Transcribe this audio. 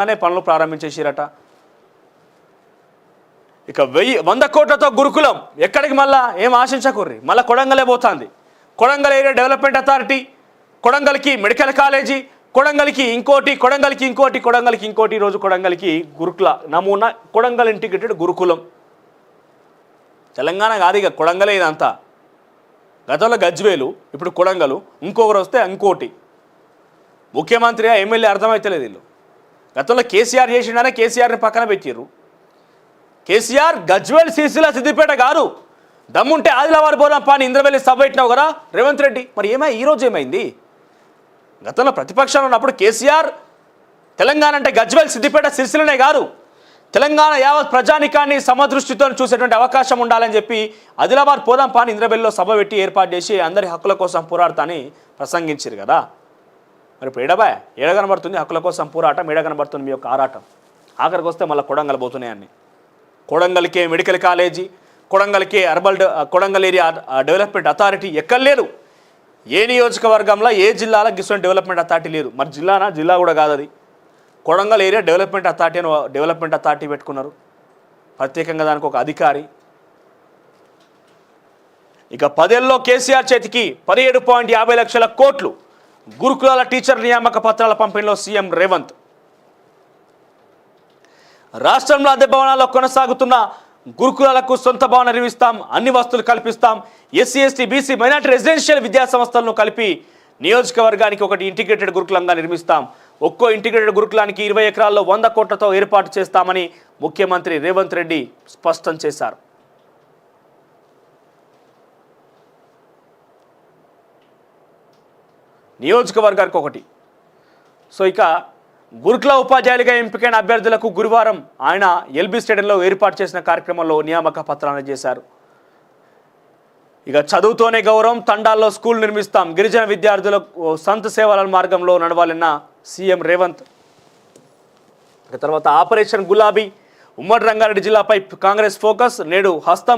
అనే పనులు ప్రారంభించేసిరట. ఇక వెయ్యి వంద కోట్లతో గురుకులం. ఎక్కడికి మళ్ళా? ఏం ఆశించకుర్రి. మళ్ళీ కొడంగలే పోతుంది. కొడంగల్ ఏరియా డెవలప్మెంట్ అథారిటీ కొడంగల్కి మెడికల్ కాలేజీ కొడంగల్కి ఇంకోటి కొడంగల్కి ఇంకోటి కొడంగల్కి ఇంకోటి ఈరోజు కొడంగల్కి గురుకుల నమూనా కొడంగల్ ఇంటిగ్రేటెడ్ గురుకులం. తెలంగాణ కాదు ఇక కొడంగలే ఇదంతా. గతంలో గజ్వేలు ఇప్పుడు కొడంగలు. ఇంకొకరు వస్తే ఇంకోటి ముఖ్యమంత్రి ఎమ్మెల్యే అర్థమైతలేదు వీళ్ళు. గతంలో కేసీఆర్ చేసిండనే కేసీఆర్ని పక్కన పెట్టారు కేసీఆర్ గజ్వేల్ సిరిసిల్ల సిద్దిపేట గారు దమ్ముంటే ఆదిలాబాద్ పోదాం పాని ఇంద్రవెల్లి సభ పెట్టినావు కదా రేవంత్ రెడ్డి. మరి ఏమై ఈరోజు ఏమైంది? గతంలో ప్రతిపక్షంలో ఉన్నప్పుడు కేసీఆర్ తెలంగాణ అంటే గజ్వేల్ సిద్దిపేట సిరిసిల్లనే కాదు. తెలంగాణ యావత్ ప్రజానికాన్ని సమదృష్టితో చూసేటువంటి అవకాశం ఉండాలని చెప్పి ఆదిలాబాద్ పోదాం పాని ఇంద్రబెల్లిలో సభ పెట్టి ఏర్పాటు చేసి అందరి హక్కుల కోసం పోరాడతాని ప్రసంగించారు కదా. మరి ఇప్పుడు ఏడబాయ్? ఏడ కనబడుతుంది? హక్కుల కోసం పోరాటం ఏడ కనబడుతుంది మీ యొక్క ఆరాటం? ఆఖరికి వస్తే మళ్ళీ కొడంగల్ పోతున్నాయని అన్ని. కొడంగల్కే మెడికల్ కాలేజీ కొడంగల్కే అర్బల్ కొడంగల్ ఏరియా డెవలప్మెంట్ అథారిటీ ఎక్కడ లేదు. ఏ నియోజకవర్గంలో ఏ జిల్లాలో గిసొంటి డెవలప్మెంట్ అథారిటీ లేదు. మరి జిల్లానా? జిల్లా కూడా కాదు అది. కొడంగల్ ఏరియా డెవలప్మెంట్ అథారిటీ అని డెవలప్మెంట్ అథారిటీ పెట్టుకున్నారు. ప్రత్యేకంగా దానికి ఒక అధికారి. ఇక పదేళ్ళలో కేసీఆర్ చేతికి పదిహేడు పాయింట్ యాభై లక్షల కోట్లు. గురుకులాల టీచర్ నియామక పత్రాల పంపిణీలో సీఎం రేవంత్. రాష్ట్రంలో అద్దె భవనాల్లో కొనసాగుతున్న గురుకులాలకు సొంత భవన నిర్మిస్తాం అన్ని వస్తువులు కల్పిస్తాం SC ST BC minority residential విద్యా సంస్థలను కలిపి నియోజకవర్గానికి ఒకటి ఇంటిగ్రేటెడ్ గురుకులంగా నిర్మిస్తాం. ఒక్కో ఇంటిగ్రేటెడ్ గురుకులానికి ఇరవై ఎకరాల్లో వంద కోట్లతో ఏర్పాటు చేస్తామని ముఖ్యమంత్రి రేవంత్ రెడ్డి స్పష్టం చేశారు. నియోజకవర్గానికి ఒకటి. సో ఇక గురుకుల ఉపాధ్యాయులుగా ఎంపికైన అభ్యర్థులకు గురువారం ఆయన ఎల్బీ స్టేడియంలో ఏర్పాటు చేసిన కార్యక్రమంలో నియామక పత్రాన్ని చేశారు ఇక చదువుతోనే గౌరవం తండాల్లో స్కూల్ నిర్మిస్తాం గిరిజన విద్యార్థులకు సంత సేవల మార్గంలో నడవాలన్న సీఎం రేవంత్. తర్వాత ఆపరేషన్ గులాబీ ఉమ్మడి రంగారెడ్డి జిల్లాపై కాంగ్రెస్ ఫోకస్ నేడు హస్తం